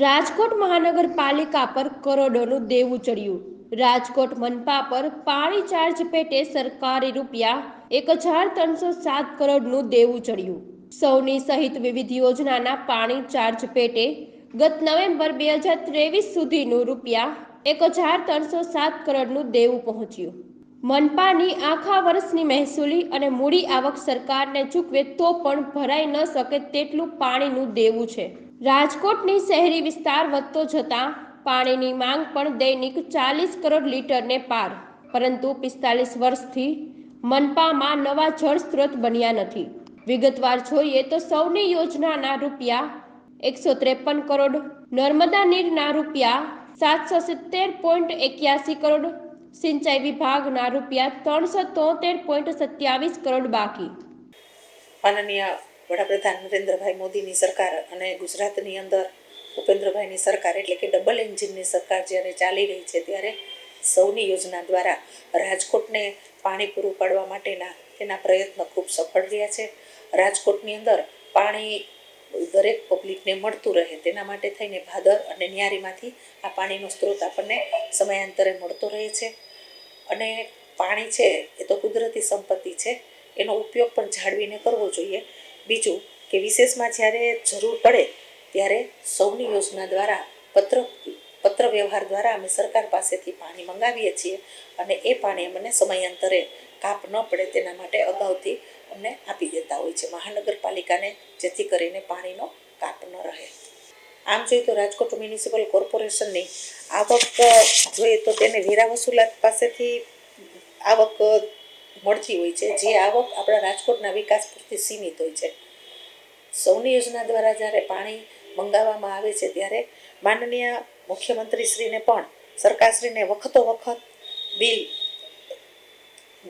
રાજકોટ મહાનગરપાલિકા પર કરોડોનું દેવું ચડ્યું. રાજકોટ મનપા પર પાણી ચાર્જ પેટે સરકારી રૂપિયા એક હજાર ત્રણસો સાત કરોડનું દેવું ચડ્યું. સૌની સહિત વિવિધ યોજનાના પાણી ચાર્જ પેટે ગત નવેમ્બર બે હજાર ત્રેવીસ સુધીનું રૂપિયા એક હજાર ત્રણસો સાત કરોડનું દેવું પહોંચ્યું. મનપાની આખા વર્ષની મહેસૂલી અને મૂડી આવક સરકારને ચૂકવે તો પણ ભરાઈ ન શકે તેટલું પાણીનું દેવું છે. રાજકોટની શહેરી વિસ્તાર વધતો જતાં પાણીની માંગ પણ દૈનિક ચાલીસ કરોડ લીટરને પાર. પરંતુ પિસ્તાલીસ વર્ષથી મનપામાં નવા જળ સ્ત્રોત બન્યા નથી. વિગતવાર જોઈએ તો સૌની યોજનાના રૂપિયા એકસો ત્રેપન કરોડ, નર્મદા નીરના રૂપિયા સાતસો સિત્તેર પોઈન્ટ એક્યાસી કરોડ, સિંચાઈ વિભાગના રૂપિયા ત્રણસો તોતેર પોઈન્ટ સત્યાવીસ કરોડ બાકી. માનનીય વડાપ્રધાન નરેન્દ્રભાઈ મોદીની સરકાર અને ગુજરાતની અંદર ભૂપેન્દ્રભાઈની સરકાર એટલે કે ડબલ એન્જિનની સરકાર જ્યારે ચાલી રહી છે ત્યારે સૌની યોજના દ્વારા રાજકોટને પાણી પૂરું પાડવા માટેના તેના પ્રયત્ન ખૂબ સફળ રહ્યા છે. રાજકોટની અંદર પાણી દરેક પબ્લિકને મળતું રહે તેના માટે થઈને ભાદર અને ન્યારીમાંથી આ પાણીનો સ્ત્રોત આપણને સમયાંતરે મળતો રહે છે. અને પાણી છે એ તો કુદરતી સંપત્તિ છે, એનો ઉપયોગ પણ જાળવીને કરવો જોઈએ. બીજું કે વિશેષમાં જ્યારે જરૂર પડે ત્યારે સૌની યોજના દ્વારા પત્ર પત્ર વ્યવહાર દ્વારા અમે સરકાર પાસેથી પાણી મંગાવીએ છીએ અને એ પાણી અમને સમયાંતરે કાપ ન પડે તેના માટે અગાઉથી અમને આપી દેતા હોય છે. મહાનગરપાલિકાને જેથી કરીને પાણીનો કાપ ન રહે. આમ જોઈએ તો રાજકોટ મ્યુનિસિપલ કોર્પોરેશનની આવક, જોઈએ તો તેને વેરા વસૂલાત પાસેથી આવક મળતી હોય છે. જે આવક આપણા રાજકોટના વિકાસ પૂરતી સીમિત હોય છે. સૌની યોજના દ્વારા જ્યારે પાણી મંગાવવામાં આવે છે, ત્યારે માનનીય મુખ્યમંત્રીશ્રીને પણ સરકારશ્રીને વખતો વખત બિલ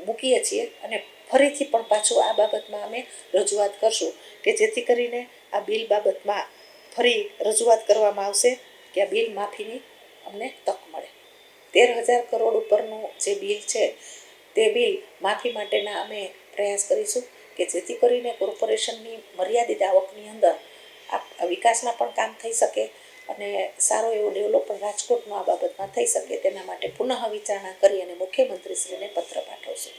મૂકીએ છીએ અને ફરીથી પણ પાછું આ બાબતમાં અમે રજૂઆત કરશું કે જેથી કરીને આ બિલ બાબતમાં ફરી રજૂઆત કરવામાં આવશે કે આ બિલ માફીની અમને તક મળે. તેર હજાર કરોડ ઉપરનું જે બિલ છે તે બિલ માફી માટેના અમે પ્રયાસ કરીશું કે જેથી કરીને કોર્પોરેશનની મર્યાદિત આવકની અંદર આ વિકાસના પણ કામ થઈ શકે અને સારો એવો ડેવલપમેન્ટ રાજકોટનો આ બાબતમાં થઈ શકે તેના માટે પુનઃ વિચારણા કરી અને મુખ્યમંત્રીશ્રીને પત્ર પાઠવશું.